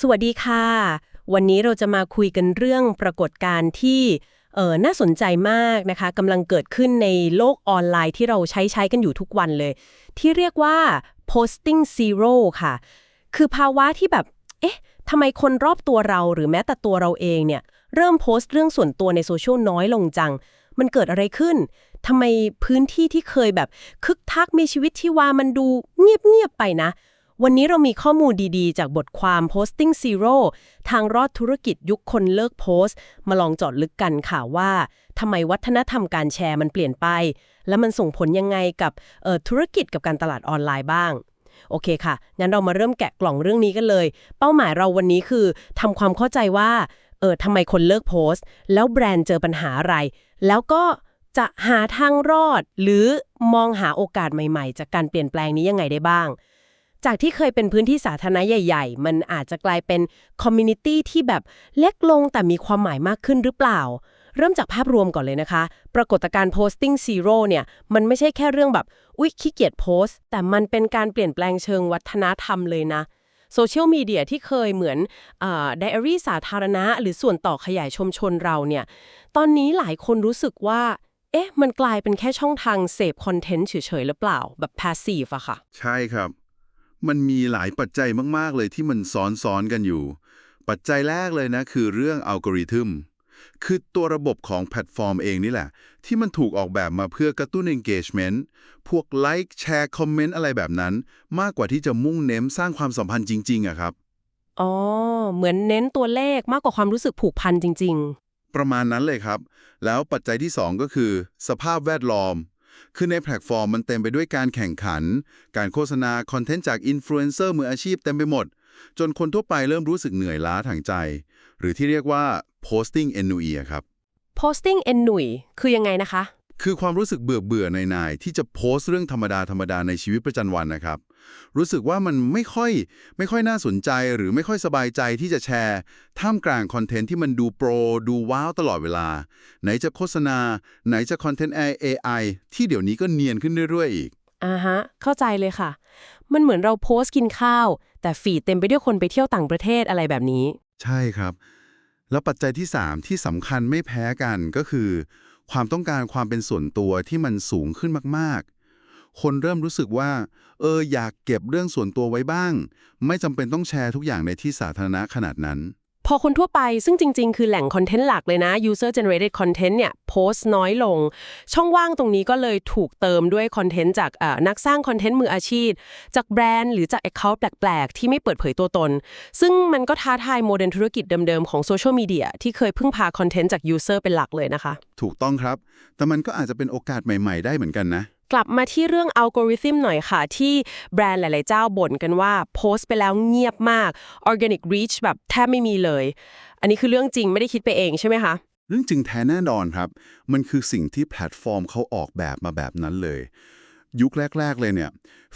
สวัสดีค่ะ วันนี้เราจะมาคุยกันเรื่องปรากฏการณ์ที่เออน่าสนใจมากนะคะกำลังเกิดขึ้นในโลกออนไลน์ที่เราใช้ใช้กันอยู่ทุกวันเลย ที่เรียกว่า posting zero ค่ะ คือภาวะที่แบบ เอ๊ะทำไมคนรอบตัวเราหรือแม้แต่ตัวเราเองเนี่ยเริ่มโพสต์เรื่องส่วนตัวในโซเชียลน้อยลงจัง มันเกิดอะไรขึ้นทำไมพื้นที่ที่เคยแบบคึกทักมีชีวิตที่ว่ามันดูเงียบๆไปนะ วันนี้เรามีข้อมูลดีๆ จากบทความ Posting Zero ทางรอดธุรกิจยุคคนเลิกโพสต์ มาลองเจอดลึกกันค่ะว่าทำไมวัฒนธรรมการแชร์มันเปลี่ยนไป และมันส่งผลยังไงกับออธุรกิจกับการตลาดออนไลน์บ้าง โอเคค่ะ งั้นเรามาเริ่มแกะกล่องเรื่องนี้กันเลย เป้าหมายเราวันนี้คือทำความเข้าใจว่าเออทำไมคนเลิกโพสต์ แล้วแบรนด์เจอปัญหาอะไร แล้วก็จะหาทางรอด หรือมองหาโอกาสใหม่ ๆ จากการเปลี่ยนแปลงนี้ยังไงได้บ้าง จากที่เคยเป็นพื้นที่สาธารณะใหญ่ ๆ มันอาจจะกลายเป็นคอมมูนิตี้ที่แบบเล็กลงแต่มีความหมายมากขึ้นหรือเปล่า เริ่มจากภาพรวมก่อนเลยนะคะ ปรากฏการณ์ posting zero เนี่ย มันไม่ใช่แค่เรื่องแบบ อุ๊ย ขี้เกียจโพสต์ แต่มันเป็นการเปลี่ยนแปลงเชิงวัฒนธรรมเลยนะโซเชียลมีเดียที่เคยเหมือนไดอารี่สาธารณะ หรือส่วนต่อขยายชมชนเราเนี่ย ตอนนี้หลายคนรู้สึกว่า เอ๊ะ มันกลายเป็นแค่ช่องทางเสพคอนเทนต์เฉยๆหรือเปล่า แบบ passive อะค่ะ ใช่ครับ มันมีหลายปัจจัยมาก ๆ เลยที่มันซ้อนๆกันอยู่ ปัจจัยแรกเลยนะคือเรื่องอัลกอริทึม คือตัวระบบของแพลตฟอร์มเองนี่แหละ ที่มันถูกออกแบบมาเพื่อกระตุ้น engagement พวกไลค์แชร์คอมเมนต์อะไรแบบนั้น มากกว่าที่จะมุ่งเน้นสร้างความสัมพันธ์จริง ๆอะครับ อ๋อ เหมือนเน้นตัวเลขมากกว่าความรู้สึกผูกพันจริงประมาณนั้นเลยครับ แล้วปัจจัยที่ 2 ก็คือ สภาพแวดล้อม คือในแพลตฟอร์มมันเต็มไปด้วยการแข่งขัน การโฆษณาคอนเทนต์จากอินฟลูเอนเซอร์มืออาชีพเต็มไปหมด จนคนทั่วไปเริ่มรู้สึกเหนื่อยล้าทางใจ หรือที่เรียกว่า posting ennui อะครับๆ posting เอ็นหนุ่ยคือยังไงนะคะ คือความรู้สึกเบื่อเบื่อๆนายๆที่จะโพสต์เรื่องธรรมดาธรรมดาในชีวิตประจำวันนะครับ รู้สึกว่ามันไม่ค่อยไม่ค่อยน่าสนใจหรือไม่ค่อยสบายใจที่จะแชร์ ท่ามกลางคอนเทนต์ที่มันดูโปร ดูว้าวตลอดเวลา ไหนจะโฆษณา ไหนจะคอนเทนต์ AI ที่เดี๋ยวนี้ก็เนียนขึ้นเรื่อยๆอีกอ่าฮะ เข้าใจเลยค่ะ มันเหมือนเราโพสต์กินข้าว แต่ฟีดเต็มไปด้วยคนไปเที่ยวต่างประเทศอะไรแบบนี้ ใช่ครับ แล้วปัจจัยที่ 3 ที่สำคัญไม่แพ้กันก็คือ ความต้องการความเป็นส่วนตัวที่มันสูงขึ้นมากๆ คนเริ่มรู้สึกว่า เอออยากเก็บเรื่องส่วนตัวไว้บ้าง ไม่จำเป็นต้องแชร์ทุกอย่างในที่สาธารณะขนาดนั้น พอคนทั่วไปซึ่งจริง ๆ คือแหล่งคอนเทนต์หลักเลยนะ user generated content เนี่ยโพสต์น้อยลง ช่องว่างตรงนี้ก็เลยถูกเติมด้วยคอนเทนต์จากเอ่อนักสร้างคอนเทนต์มืออาชีพ จากแบรนด์หรือจาก Account แปลก ๆ ที่ไม่เปิดเผยตัวตน ซึ่งมันก็ท้าทายโมเดลธุรกิจเดิม ๆ ของโซเชียลมีเดียที่เคยพึ่งพาคอนเทนต์จาก user เป็นหลักเลยนะคะ ถูกต้องครับ แต่มันก็อาจจะเป็นโอกาสใหม่ ๆ ได้เหมือนกันนะ กลับมาที่เรื่องอัลกอริทึมหน่อยค่ะ ที่แบรนด์หลาย ๆ เจ้าบ่นกันว่าโพสต์ไปแล้วเงียบมาก Organic Reach แบบแทบไม่มีเลย อันนี้คือเรื่องจริงไม่ได้คิดไปเองใช่ไหมคะเรื่องจริงแท้แน่นอนครับ มันคือสิ่งที่แพลตฟอร์มเขาออกแบบมาแบบนั้นเลย ยุคแรก ๆ เลยเนี่ย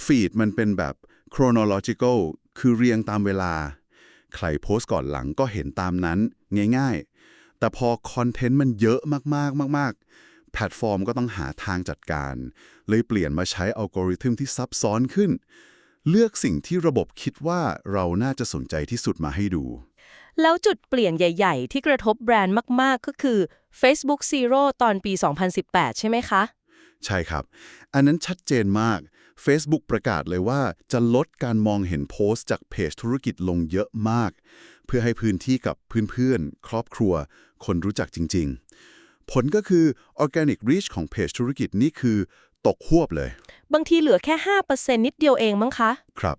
ฟีดมันเป็นแบบ chronological คือเรียงตามเวลา ใครโพสต์ก่อนหลังก็เห็นตามนั้นง่าย ๆ แต่พอคอนเทนต์มันเยอะมากๆมากๆ พลตฟอร์มก็ต้องหาทางจัดการ เลยเปลี่ยนมาใช้อัลกอริทึมที่ซับซ้อนขึ้น เลือกสิ่งที่ระบบคิดว่าเราน่าจะสนใจที่สุดมาให้ดู แล้วจุดเปลี่ยนใหญ่ ๆ ที่กระทบแบรนด์มาก ๆ ก็คือ Facebook Zero ตอนปี 2018 ใช่ไหมคะ ใช่ครับ อันนั้นชัดเจนมาก Facebook ประกาศเลยว่าจะลดการมองเห็นโพสต์จากเพจธุรกิจลงเยอะมาก เพื่อให้พื้นที่กับเพื่อนๆ ครอบครัว คนรู้จักจริง ๆ ผลก็คือ Organic Reach ของเพจธุรกิจนี่คือ ตกหวบเลย บางทีเหลือแค่ 5%นิดเดียวเองมั้งคะ ครับ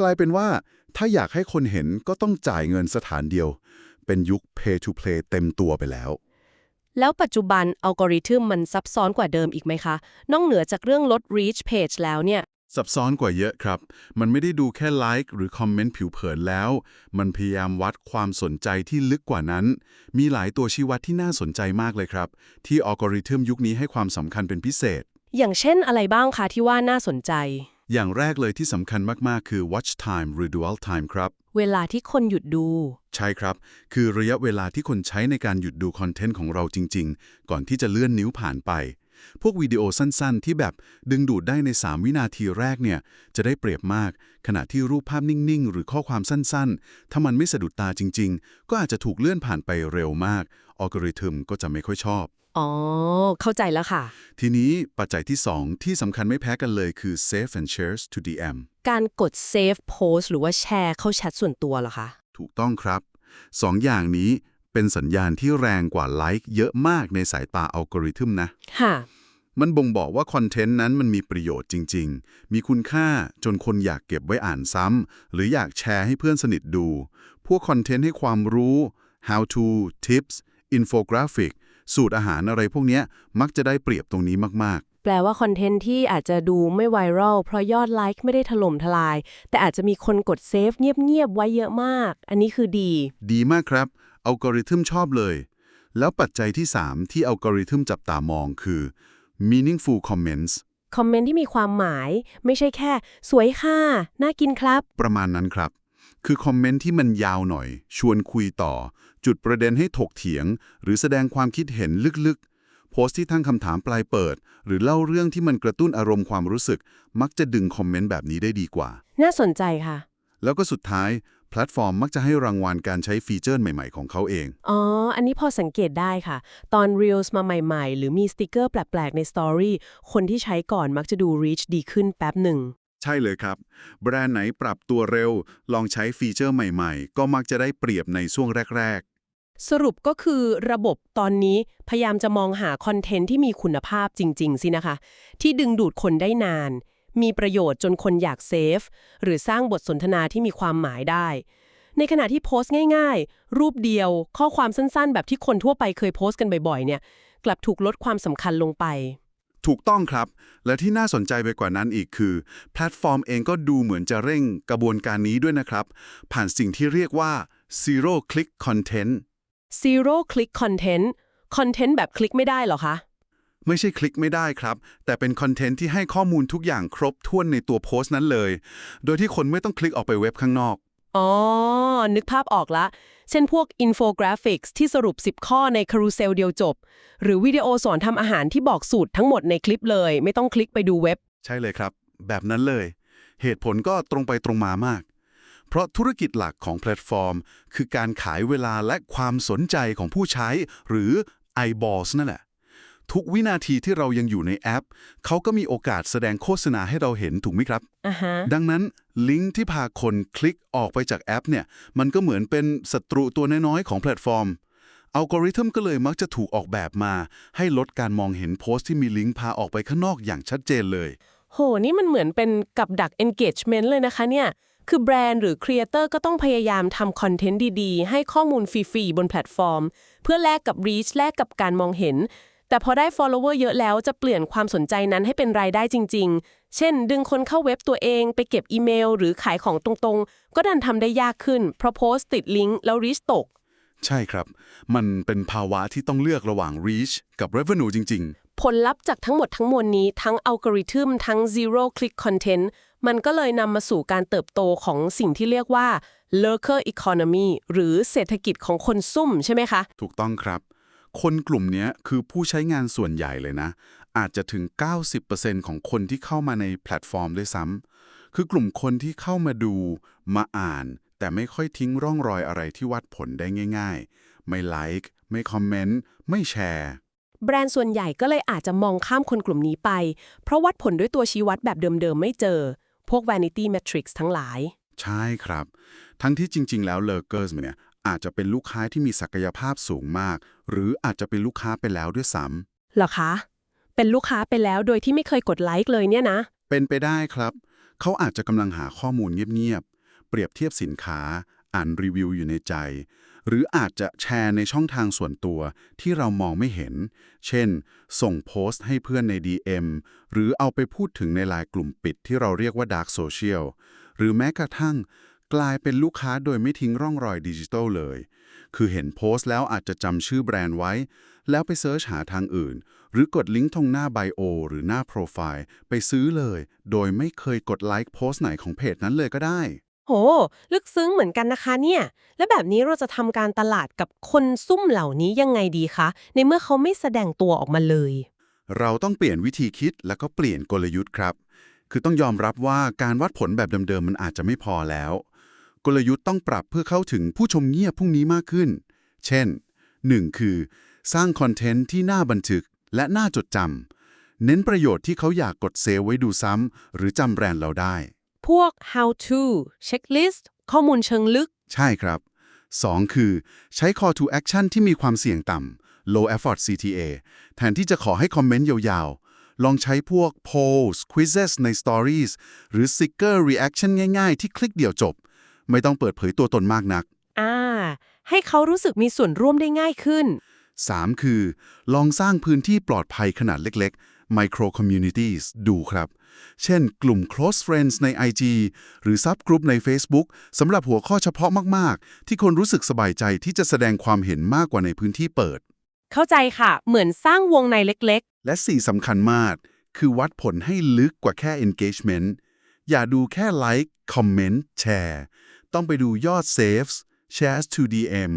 กลายเป็นว่าถ้าอยากให้คนเห็นก็ต้องจ่ายเงินสถานเดียว เป็นยุค Pay to Play เต็มตัวไปแล้ว แล้วปัจจุบันอัลกอริทึมมันซับซ้อนกว่าเดิมอีกไหมคะ นอกเหนือจากเรื่องลด reach page แล้วเนี่ย ซับซ้อนกว่าเยอะครับ มันไม่ได้ดูแค่ไลค์หรือคอมเมนต์ผิวเผินแล้ว มันพยายามวัดความสนใจที่ลึกกว่านั้น มีหลายตัวชี้วัดที่น่าสนใจมากเลยครับ ที่อัลกอริทึมยุคนี้ให้ความสำคัญเป็นพิเศษ อย่างเช่นอะไรบ้างคะที่ว่าน่าสนใจ อย่างแรกเลยที่สำคัญมากๆ คือ watch time หรือ dwell time ครับ เวลาที่คนหยุดดู ใช่ครับ คือระยะเวลาที่คนใช้ในการหยุดดูคอนเทนต์ของเราจริง ๆ ก่อนที่จะเลื่อนนิ้วผ่านไป พวกวิดีโอสั้นๆ ที่แบบดึงดูดได้ใน 3 วินาทีแรกเนี่ยจะได้เปรียบมาก ขณะที่รูปภาพนิ่งๆ หรือข้อความสั้นๆ ถ้ามันไม่สะดุดตาจริง ๆ ก็อาจจะถูกเลื่อนผ่านไปเร็วมาก อัลกอริทึมก็จะไม่ค่อยชอบ อ๋อ เข้าใจแล้วค่ะ ทีนี้ปัจจัยที่ 2 ที่สำคัญไม่แพ้กันเลยคือ save and shares to DM การกด save post หรือว่าแชร์เข้าแชทส่วนตัวเหรอคะ ถูกต้องครับสองอย่างนี้ เป็นสัญญาณที่แรงกว่าไลค์เยอะมากในสายตาอัลกอริทึมนะ ค่ะ มันบ่งบอกว่าคอนเทนต์นั้นมันมีประโยชน์จริง ๆ มีคุณค่าจนคนอยากเก็บไว้อ่านซ้ำ หรืออยากแชร์ให้เพื่อนสนิทดู พวกคอนเทนต์ให้ความรู้ how to tips infographic สูตรอาหารอะไรพวกเนี้ยมักจะได้เปรียบตรงนี้มากแปลว่าคอนเทนต์ที่อาจจะดูไม่ไวรัลเพราะยอดไลค์ไม่ได้ถล่มทลาย แต่อาจจะมีคนกดเซฟเงียบๆไว้เยอะมาก อันนี้คือดีๆดีมากครับ อัลกอริทึมชอบเลย แล้วปัจจัยที่ 3 ที่อัลกอริทึมจับตามองคือ meaningful comments คอมเมนต์ที่มีความหมาย ไม่ใช่แค่ สวยค่ะ น่ากินครับ ประมาณนั้นครับ คือคอมเมนต์ที่มันยาวหน่อย ชวนคุยต่อ จุดประเด็นให้ถกเถียง หรือแสดงความคิดเห็นลึกๆ โพสต์ที่ตั้งคำถามปลายเปิด หรือเล่าเรื่องที่มันกระตุ้นอารมณ์ความรู้สึก มักจะดึงคอมเมนต์แบบนี้ได้ดีกว่า น่าสนใจค่ะ แล้วก็สุดท้าย แพลตฟอร์มมักจะให้รางวัลการใช้ฟีเจอร์ใหม่ๆของเขาเอง อ๋อ อันนี้พอสังเกตได้ค่ะ ตอน Reels มาใหม่ๆ หรือมีสติกเกอร์แปลกๆ ใน Story คนที่ใช้ก่อนมักจะดู reach ดีขึ้นแป๊บหนึ่ง ใช่เลยครับ แบรนด์ไหนปรับตัวเร็ว ลองใช้ฟีเจอร์ใหม่ๆ ก็มักจะได้เปรียบในช่วงแรก สรุปก็คือระบบตอนนี้พยายามจะมองหาคอนเทนต์ที่มีคุณภาพจริง ๆ สินะคะ ที่ดึงดูดคนได้นาน มีประโยชน์จนคนอยากเซฟ หรือสร้างบทสนทนาที่มีความหมายได้ ในขณะที่โพสต์ง่าย ๆ รูปเดียว ข้อความสั้นๆ แบบที่คนทั่วไปเคยโพสต์กันบ่อยๆ เนี่ย กลับถูกลดความสำคัญลงไปๆถูกต้องครับ และที่น่าสนใจไปกว่านั้นอีกคือ แพลตฟอร์มเองก็ดูเหมือนจะเร่งกระบวนการนี้ด้วยนะครับ ผ่านสิ่งที่เรียกว่า zero click content zero click content คอนเทนต์แบบคลิกไม่ได้เหรอคะ ไม่ใช่คลิกไม่ได้ครับ แต่เป็นคอนเทนต์ที่ให้ข้อมูลทุกอย่างครบถ้วนในตัวโพสต์นั้นเลย โดยที่คนไม่ต้องคลิกออกไปเว็บข้างนอก อ๋อ นึกภาพออกละ เช่นพวกอินโฟกราฟิกส์ที่สรุป 10 ข้อในคารูเซลเดียวจบ หรือวิดีโอสอนทำอาหารที่บอกสูตรทั้งหมดในคลิปเลย ไม่ต้องคลิกไปดูเว็บ ใช่เลยครับ แบบนั้นเลย เหตุผลก็ตรงไปตรงมามาก เพราะธุรกิจหลักของแพลตฟอร์ม คือการขายเวลาและความสนใจของผู้ใช้ หรือ eyeballs นั่นแหละ ทุกวินาทีที่เรายังอยู่ในแอป เขาก็มีโอกาสแสดงโฆษณาให้เราเห็นถูกไหมครับอ่าฮะดังนั้นลิงก์ที่พาคนคลิกออกไปจากแอปเนี่ย มันก็เหมือนเป็นศัตรูตัวน้อยๆของแพลตฟอร์ม อัลกอริทึมก็เลยมักจะถูกออกแบบมา ให้ลดการมองเห็นโพสต์ที่มีลิงก์พาออกไปข้างนอกอย่างชัดเจนเลย โห นี่มันเหมือนเป็นกับดัก engagement เลยนะคะเนี่ย คือแบรนด์หรือครีเอเตอร์ก็ต้องพยายามทำคอนเทนต์ดีๆ ให้ข้อมูลฟรีๆบนแพลตฟอร์ม เพื่อแลกกับ reach แลกกับการมองเห็น แต่พอได้ follower เยอะแล้วจะเปลี่ยนความสนใจนั้นให้เป็นรายได้จริง ๆ เช่น ดึงคนเข้าเว็บตัวเองไปเก็บอีเมล หรือขายของตรงๆ ก็ดันทำได้ยากขึ้นเพราะโพสต์ติดลิงก์แล้ว reach ตก ใช่ครับ มันเป็นภาวะที่ต้องเลือกระหว่าง reach กับ revenue จริงผลลัพธ์จากทั้งหมดทั้งมวลนี้ทั้งอัลกอริทึมทั้ง zero click content มันก็เลยนำมาสู่การเติบโตของสิ่งที่เรียกว่า lurker economy หรือเศรษฐกิจของคนซุ่มใช่ไหมคะๆถูกต้องครับ คนกลุ่มเนี้ยคือผู้ใช้งานส่วนใหญ่เลยนะ อาจจะถึง 90%ของคนที่เข้ามาในแพลตฟอร์มด้วยซ้ำคือกลุ่มคนที่เข้ามาดูมาอ่าน แต่ไม่ค่อยทิ้งร่องรอยอะไรที่วัดผลได้ง่าย ๆ ไม่ไลค์ไม่คอมเมนต์ไม่แชร์แบรนด์ส่วนใหญ่ก็เลยอาจจะมองข้ามคนกลุ่มนี้ไป เพราะวัดผลด้วยตัวชี้วัดแบบเดิมๆ ไม่เจอ พวก vanity metrics ทั้งหลาย ใช่ครับ ทั้งที่จริง ๆ แล้วเลเกอร์สเนี่ย อาจจะเป็นลูกค้าที่มีศักยภาพสูงมาก หรืออาจจะเป็นลูกค้าไปแล้วด้วยซ้เหรอคะ เป็นลูกค้าไปแล้วโดยที่ไม่เคยกดไลค์เลยเนี่ยนะำเป็นไปได้ครับ เขาอาจจะกำลังหาข้อมูลเงียบๆ เปรียบเทียบสินค้า อ่านรีวิวอยู่ในใจ หรืออาจจะแชร์ในช่องทางส่วนตัวที่เรามองไม่เห็น เช่น ส่งโพสต์ให้เพื่อนใน DM หรือเอาไปพูดถึงในไลน์กลุ่มปิดที่เราเรียกว่า Dark Social หรือแม้กระทั่ง กลายเป็นลูกค้าโดยไม่ทิ้งร่องรอยดิจิทัลเลย คือเห็นโพสต์แล้วอาจจะจำชื่อแบรนด์ไว้ แล้วไปเซิร์ชหาทางอื่น หรือกดลิงก์ตรงหน้าไบโอหรือหน้าโปรไฟล์ไปซื้อเลย โดยไม่เคยกดไลค์โพสต์ไหนของเพจนั้นเลยก็ได้ โห ลึกซึ้งเหมือนกันนะคะเนี่ย และแบบนี้เราจะทำการตลาดกับคนซุ่มเหล่านี้ยังไงดีคะ ในเมื่อเขาไม่แสดงตัวออกมาเลย เราต้องเปลี่ยนวิธีคิดแล้วก็เปลี่ยนกลยุทธ์ครับ คือต้องยอมรับว่าการวัดผลแบบเดิมๆมันอาจจะไม่พอแล้ว กลยุทธ์ต้องปรับเพื่อเข้าถึงผู้ชมเงียบพรุ่งนี้มากขึ้น เช่น 1. คือ สร้างคอนเทนต์ที่น่าบันทึกและน่าจดจำเน้นประโยชน์ที่เขาอยากกดเซฟไว้ดูซ้ำหรือจำแบรนด์เราได้ พวก how to checklist ข้อมูลเชิงลึก ใช่ครับ 2. คือ ใช้ call to action ที่มีความเสี่ยงต่ำ low effort CTA แทนที่จะขอให้คอมเมนต์ยาวๆ ลองใช้พวก polls quizzes ใน stories หรือ sticker reaction ง่ายๆ ที่คลิกเดียวจบ ไม่ต้องเปิดเผยตัวตนมากนัก อ่า ให้เขารู้สึกมีส่วนร่วมได้ง่ายขึ้น 3. คือ ลองสร้างพื้นที่ปลอดภัยขนาดเล็ก ๆ micro communities ดูครับ เช่น กลุ่ม close friends ใน IG หรือ subgroup ใน Facebook สำหรับหัวข้อเฉพาะมาก ๆ ที่คนรู้สึกสบายใจที่จะแสดงความเห็นมากกว่าในพื้นที่เปิด เข้าใจค่ะ เหมือนสร้างวงในเล็กและ 4สำคัญมาก คือวัดผลให้ลึกกว่าแค่ engagement อย่าดูแค่ like comment แชร์ ต้องไปดูยอด saves shares to DM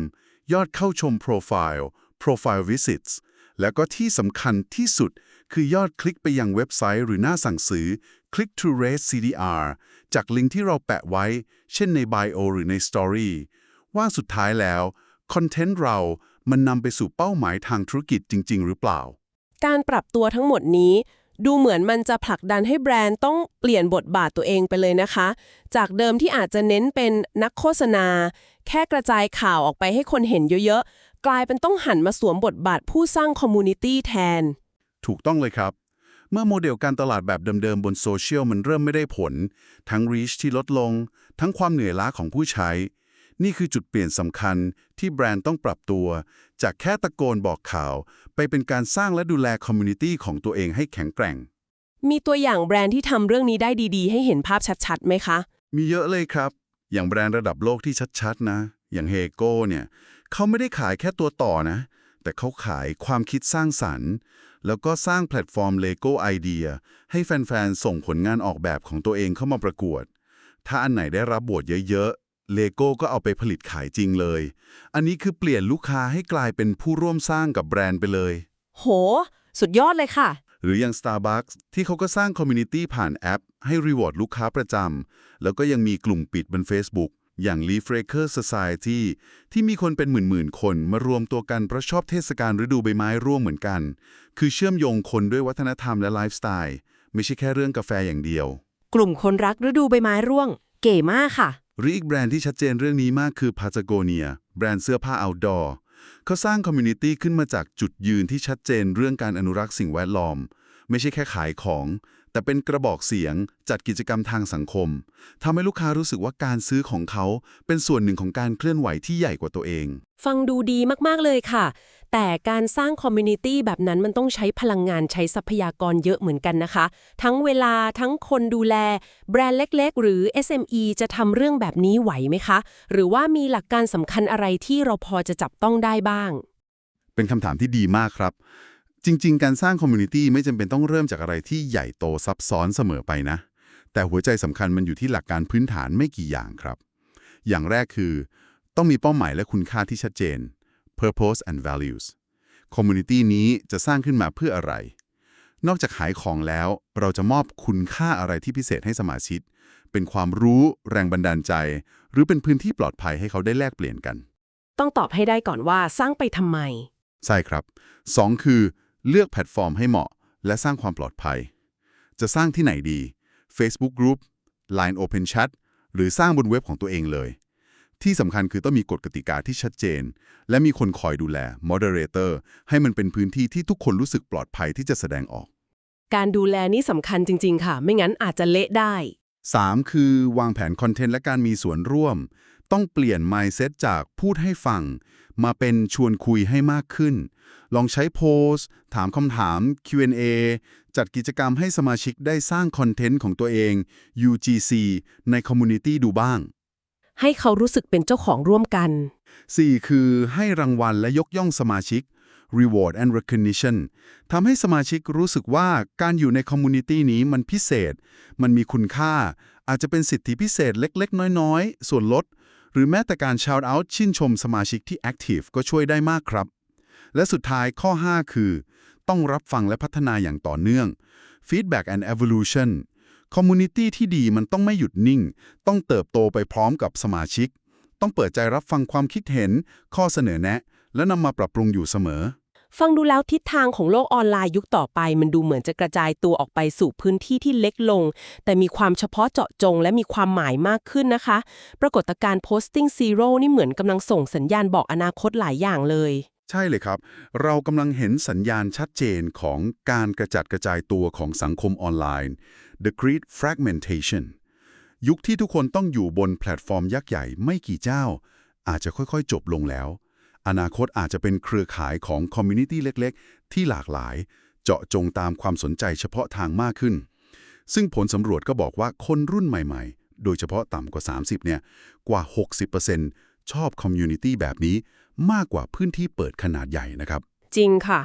ยอดเข้าชม profile profile visits แล้วก็ที่สำคัญที่สุด คือยอดคลิกไปยังเว็บไซต์หรือหน้าสั่งซื้อ click to rate CDR จากลิงก์ที่เราแปะไว้ เช่นใน bio หรือใน story ว่าสุดท้ายแล้ว คอนเทนต์เรามันนำไปสู่เป้าหมายทางธุรกิจจริง ๆ หรือเปล่า การปรับตัวทั้งหมดนี้ ดูเหมือนมันจะผลักดันให้แบรนด์ต้องเปลี่ยนบทบาทตัวเองไปเลยนะคะ จากเดิมที่อาจจะเน้นเป็นนักโฆษณา แค่กระจายข่าวออกไปให้คนเห็นเยอะๆ กลายเป็นต้องหันมาสวมบทบาทผู้สร้างคอมมูนิตี้แทน ถูกต้องเลยครับ เมื่อโมเดลการตลาดแบบเดิมๆ บนโซเชียลมันเริ่มไม่ได้ผล ทั้ง reach ที่ลดลง ทั้งความเหนื่อยล้าของผู้ใช้ นี่คือจุดเปลี่ยนสำคัญที่แบรนด์ต้องปรับตัว จากแค่ตะโกนบอกข่าว ไปเป็นการสร้างและดูแลคอมมูนิตี้ของตัวเองให้แข็งแกร่ง มีตัวอย่างแบรนด์ที่ทำเรื่องนี้ได้ดีๆ ให้เห็นภาพชัดๆไหมคะ มีเยอะเลยครับ อย่างแบรนด์ระดับโลกที่ชัดๆนะ อย่างเฮโก้เนี่ยเขาไม่ได้ขายแค่ตัวต่อนะ แต่เขาขายความคิดสร้างสรรค์ แล้วก็สร้างแพลตฟอร์ม Lego Idea ให้แฟนๆส่งผลงานออกแบบของตัวเองเข้ามาประกวด ถ้าอันไหนได้รับบทเยอะ ๆ Lego ก็เอาไปผลิตขายจริงเลย อันนี้คือเปลี่ยนลูกค้าให้กลายเป็นผู้ร่วมสร้างกับแบรนด์ไปเลย โห สุดยอดเลยค่ะ หรืออย่าง Starbucks ที่เขาก็สร้างคอมมูนิตี้ผ่านแอป ให้รีวอร์ดลูกค้าประจำ แล้วก็ยังมีกลุ่มปิดบน Facebook อย่าง Leaf Raker Society ที่มีคนเป็นหมื่นๆ คนมารวมตัวกันเพราะชอบเทศกาลฤดูใบไม้ร่วมเหมือนกัน คือเชื่อมโยงคนด้วยวัฒนธรรมและไลฟ์สไตล์ ไม่ใช่แค่เรื่องกาแฟอย่างเดียว กลุ่มคนรักฤดูใบไม้ร่วง เก๋มากค่ะ หรืออีกแบรนด์ที่ชัดเจนเรื่องนี้มากคือ Patagonia แบรนด์เสื้อผ้า outdoor เขาสร้างคอมมูนิตี้ขึ้นมาจากจุดยืนที่ชัดเจนเรื่องการอนุรักษ์สิ่งแวดล้อม ไม่ใช่แค่ขายของ แต่เป็นกระบอกเสียงจัดกิจกรรมทางสังคมทำให้ลูกค้ารู้สึกว่าการซื้อของเขาเป็นส่วนหนึ่งของการเคลื่อนไหวที่ใหญ่กว่าตัวเอง ฟังดูดีมาก ๆ เลยค่ะ แต่การสร้างคอมมูนิตี้แบบนั้นมันต้องใช้พลังงานใช้ทรัพยากรเยอะเหมือนกันนะคะ ทั้งเวลาทั้งคนดูแล แบรนด์เล็ก ๆ หรือ SME จะทำเรื่องแบบนี้ไหวไหมคะ หรือว่ามีหลักการสำคัญอะไรที่เราพอจะจับต้องได้บ้าง เป็นคำถามที่ดีมากครับ จริง ๆ การสร้างคอมมูนิตี้ไม่จำเป็นต้องเริ่มจากอะไรที่ใหญ่โตซับซ้อนเสมอไปนะ แต่หัวใจสำคัญมันอยู่ที่หลักการพื้นฐานไม่กี่อย่างครับ อย่างแรกคือ ต้องมีเป้าหมายและคุณค่าที่ชัดเจน purpose and values คอมมูนิตี้นี้จะสร้างขึ้นมาเพื่ออะไร นอกจากขายของแล้ว เราจะมอบคุณค่าอะไรที่พิเศษให้สมาชิก เป็นความรู้ แรงบันดาลใจ หรือเป็นพื้นที่ปลอดภัยให้เขาได้แลกเปลี่ยนกัน ต้องตอบให้ได้ก่อนว่าสร้างไปทำไม ใช่ครับ 2 คือ เลือกแพลตฟอร์มให้เหมาะ และสร้างความปลอดภัย จะสร้างที่ไหนดี Facebook Group Line Open Chat หรือสร้างบนเว็บของตัวเองเลย ที่สำคัญคือต้องมีกฎกติกาที่ชัดเจน และมีคนคอยดูแล Moderator ให้มันเป็นพื้นที่ที่ทุกคนรู้สึกปลอดภัยที่จะแสดงออก การดูแลนี่สำคัญจริง ๆ ค่ะ ไม่งั้นอาจจะเละได้ 3 คือวางแผนคอนเทนต์และการมีส่วนร่วม ต้องเปลี่ยน mindset จากพูดให้ฟัง มาเป็นชวนคุยให้มากขึ้น ลองใช้โพสต์ถามคำถาม Q&A จัดกิจกรรมให้สมาชิกได้สร้างคอนเทนต์ของตัวเอง UGC ในคอมมูนิตี้ดูบ้าง ให้เขารู้สึกเป็นเจ้าของร่วมกัน 4 คือให้รางวัลและยกย่องสมาชิก reward and recognition ทำให้สมาชิกรู้สึกว่าการอยู่ในคอมมูนิตี้นี้มันพิเศษ มันมีคุณค่า อาจจะเป็นสิทธิพิเศษเล็ก ๆ น้อย ๆ ส่วนลด หรือแม้แต่การ shout out ชื่นชมสมาชิกที่ active ก็ช่วยได้มากครับ และสุดท้ายข้อ 5 คือ ต้องรับฟังและพัฒนาอย่างต่อเนื่อง Feedback and Evolution Community ที่ดีมันต้องไม่หยุดนิ่ง ต้องเติบโตไปพร้อมกับสมาชิก ต้องเปิดใจรับฟังความคิดเห็น ข้อเสนอแนะ และนำมาปรับปรุงอยู่เสมอ ฟังดูแล้วทิศทางของโลกออนไลน์ยุคต่อไป มันดูเหมือนจะกระจายตัวออกไปสู่พื้นที่ที่เล็กลง แต่มีความเฉพาะเจาะจง และมีความหมายมากขึ้นนะคะ ปรากฏการณ์ posting zero นี่เหมือนกำลังส่งสัญญาณบอกอนาคตหลายอย่างเลย ใช่เลยครับ เรากำลังเห็นสัญญาณชัดเจนของการกระจัดกระจายตัวของสังคมออนไลน์ The Great Fragmentation ยุคที่ทุกคนต้องอยู่บนแพลตฟอร์มยักษ์ใหญ่ไม่กี่เจ้า อาจจะค่อยๆ จบลงแล้ว อนาคตอาจจะเป็นเครือข่ายของคอมมูนิตี้เล็กๆ ที่หลากหลาย เจาะจงตามความสนใจเฉพาะทางมากขึ้น ซึ่งผลสำรวจก็บอกว่าคนรุ่นใหม่ๆ โดยเฉพาะต่ำกว่า 30 เนี่ย กว่า 60%ชอบคอมมูนิตี้แบบนี้มากกว่าพื้นที่เปิดขนาดใหญ่นะครับ จริงค่ะ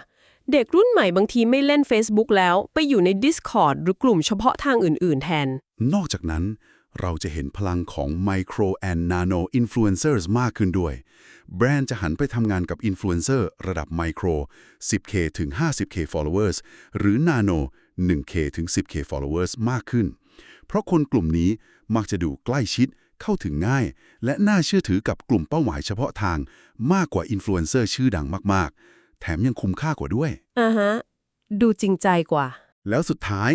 เด็กรุ่นใหม่บางทีไม่เล่น Facebook แล้วไปอยู่ใน Discord หรือกลุ่มเฉพาะทางอื่น ๆ แทน นอกจากนั้นเราจะเห็นพลังของ Micro and Nano Influencers มากขึ้นด้วย แบรนด์จะหันไปทำงานกับอินฟลูเอนเซอร์ระดับ Micro 10K ถึง 50K followers หรือ Nano 1K ถึง 10K followers มากขึ้น เพราะคนกลุ่มนี้มักจะดูใกล้ชิดเข้าถึงง่าย และน่าเชื่อถือกับกลุ่มเป้าหมายเฉพาะทางมากกว่าอินฟลูเอนเซอร์ชื่อดังมาก ๆ แถมยังคุ้มค่ากว่าด้วยอ่าฮะดูจริงใจกว่า แล้วสุดท้าย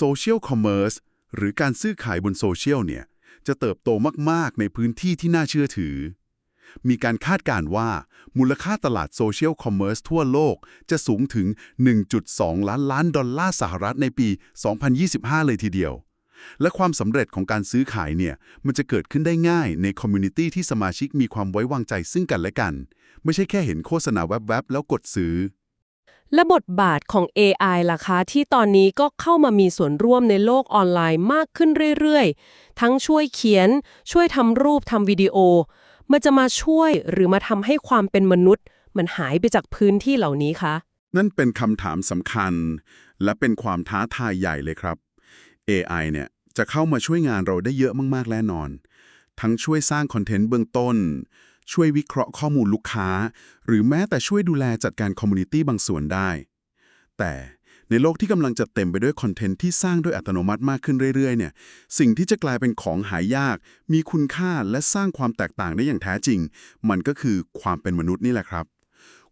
Social Commerce หรือการซื้อขายบนโซเชียลเนี่ยจะเติบโตมาก ๆ ในพื้นที่ที่น่าเชื่อถือ มีการคาดการณ์ว่า มูลค่าตลาดโซเชียลคอมเมอร์สทั่วโลกจะสูงถึง 1.2 ล้านล้านดอลลาร์สหรัฐในปี 2025 เลยทีเดียว และความสำเร็จของการซื้อขายเนี่ยมันจะเกิดขึ้นได้ง่ายในคอมมูนิตี้ที่สมาชิกมีความไว้วางใจซึ่งกันและกัน ไม่ใช่แค่เห็นโฆษณาแวบๆแล้วกดซื้อและบทบาทของ AI ล่ะคะ ที่ตอนนี้ก็เข้ามามีส่วนร่วมในโลกออนไลน์มากขึ้นเรื่อย ๆ ทั้งช่วยเขียน ช่วยทำรูปทำวิดีโอ มันจะมาช่วยหรือมาทำให้ความเป็นมนุษย์ มันหายไปจากพื้นที่เหล่านี้คะ นั่นเป็นคำถามสำคัญ และเป็นความท้าทายใหญ่เลยครับ AI เนี่ยจะเข้ามาช่วยงานเราได้เยอะมากๆแน่นอน ทั้งช่วยสร้างคอนเทนต์เบื้องต้น ช่วยวิเคราะห์ข้อมูลลูกค้า หรือแม้แต่ช่วยดูแลจัดการคอมมูนิตี้บางส่วนได้ แต่ ในโลกที่กำลังจะเต็มไปด้วยคอนเทนต์ที่สร้างด้วยอัตโนมัติมากขึ้นเรื่อยๆเนี่ยสิ่งที่จะกลายเป็นของหายาก มีคุณค่าและสร้างความแตกต่างได้อย่างแท้จริง มันก็คือความเป็นมนุษย์นี่แหละครับ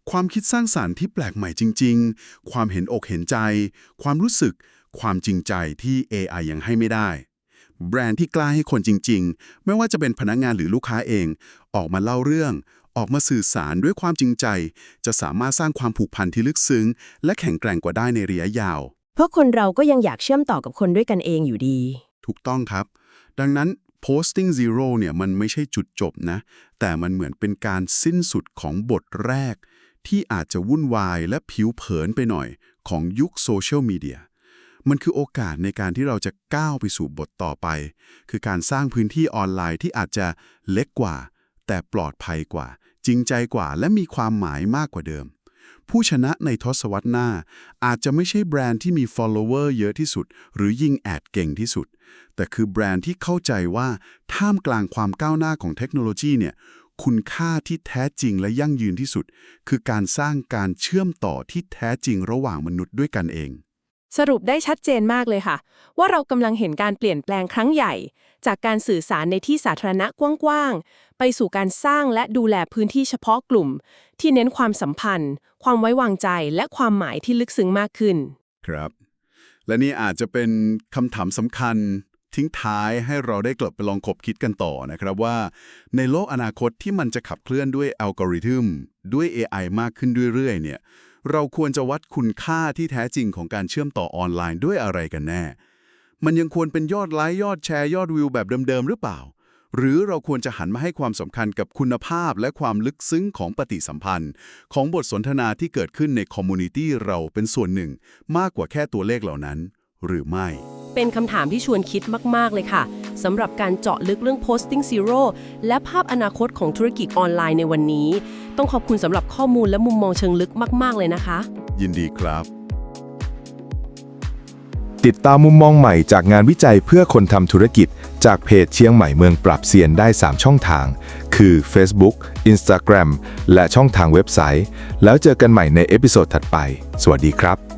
ความคิดสร้างสารรค์ที่แปลกใหม่จริง ๆ ความเห็นอกเห็นใจ ความรู้สึก ความจริงใจที่ AI ยังให้ไม่ได้ แบรนด์ที่กล้าให้คนจริง ๆ ไม่ว่าจะเป็นพนักงานหรือลูกค้าเอง ออกมาเล่าเรื่อง ออกมาสื่อสารด้วยความจริงใจ จะสามารถสร้างความผูกพันที่ลึกซึ้ง และแข็งแกร่งกว่าได้ในระยะยาว เพราะคนเราก็ยังอยากเชื่อมต่อกับคนด้วยกันเองอยู่ดี ถูกต้องครับ ดังนั้น posting zero เนี่ยมันไม่ใช่จุดจบนะ แต่มันเหมือนเป็นการสิ้นสุดของบทแรก ที่อาจจะวุ่นวายและผิวเผินไปหน่อยของยุคโซเชียลมีเดียมันคือโอกาสในการที่เราจะก้าวไปสู่บทต่อไป คือการสร้างพื้นที่ออนไลน์ที่อาจจะเล็กกว่า แต่ปลอดภัยกว่า จริงใจกว่าและมีความหมายมากกว่าเดิม ผู้ชนะในทศวรรษหน้า อาจจะไม่ใช่แบรนด์ที่มี follower เยอะที่สุด หรือยิงแอดเก่งที่สุด แต่คือแบรนด์ที่เข้าใจว่าท่ามกลางความก้าวหน้าของเทคโนโลยีเนี่ยคุณค่าที่แท้จริงและยั่งยืนที่สุด คือการสร้างการเชื่อมต่อที่แท้จริงระหว่างมนุษย์ด้วยกันเอง สรุปได้ชัดเจนมากเลยค่ะ ว่าเรากำลังเห็นการเปลี่ยนแปลงครั้งใหญ่ จากการสื่อสารในที่สาธารณะกว้างๆ ไปสู่การสร้างและดูแลพื้นที่เฉพาะกลุ่ม ที่เน้นความสัมพันธ์ ความไว้วางใจและความหมายที่ลึกซึ้งมากขึ้น ครับ และนี่อาจจะเป็นคำถามสำคัญทิ้งท้ายให้เราได้กลับไปลองคบคิดกันต่อนะครับว่า ในโลกอนาคตที่มันจะขับเคลื่อนด้วยอัลกอริทึมด้วย AI มากขึ้นเรื่อยๆเนี่ย เราควรจะวัดคุณค่าที่แท้จริงของการเชื่อมต่อออนไลน์ด้วยอะไรกันแน่ มันยังควรเป็นยอดไลค์ยอดแชร์ยอดวิวแบบเดิมๆหรือเปล่า หรือเราควรจะหันมาให้ความสำคัญกับคุณภาพและความลึกซึ้งของปฏิสัมพันธ์ ของบทสนทนาที่เกิดขึ้นในคอมมูนิตี้เราเป็นส่วนหนึ่ง มากกว่าแค่ตัวเลขเหล่านั้น หรือไม่ เป็นคำถามที่ชวนคิดมากๆเลยค่ะ สำหรับการเจาะลึกเรื่อง posting zero และภาพอนาคตของธุรกิจออนไลน์ในวันนี้ ต้องขอบคุณสำหรับข้อมูลและมุมมองเชิงลึกมาก ๆ เลยนะคะ ยินดีครับ ติดตามมุมมองใหม่จากงานวิจัยเพื่อคนทำธุรกิจ จากเพจเชียงใหม่เมืองปรับเซียนได้ 3 ช่องทาง คือ Facebook Instagram และช่องทางเว็บไซต์ แล้วเจอกันใหม่ในเอพิโซดถัดไป สวัสดีครับ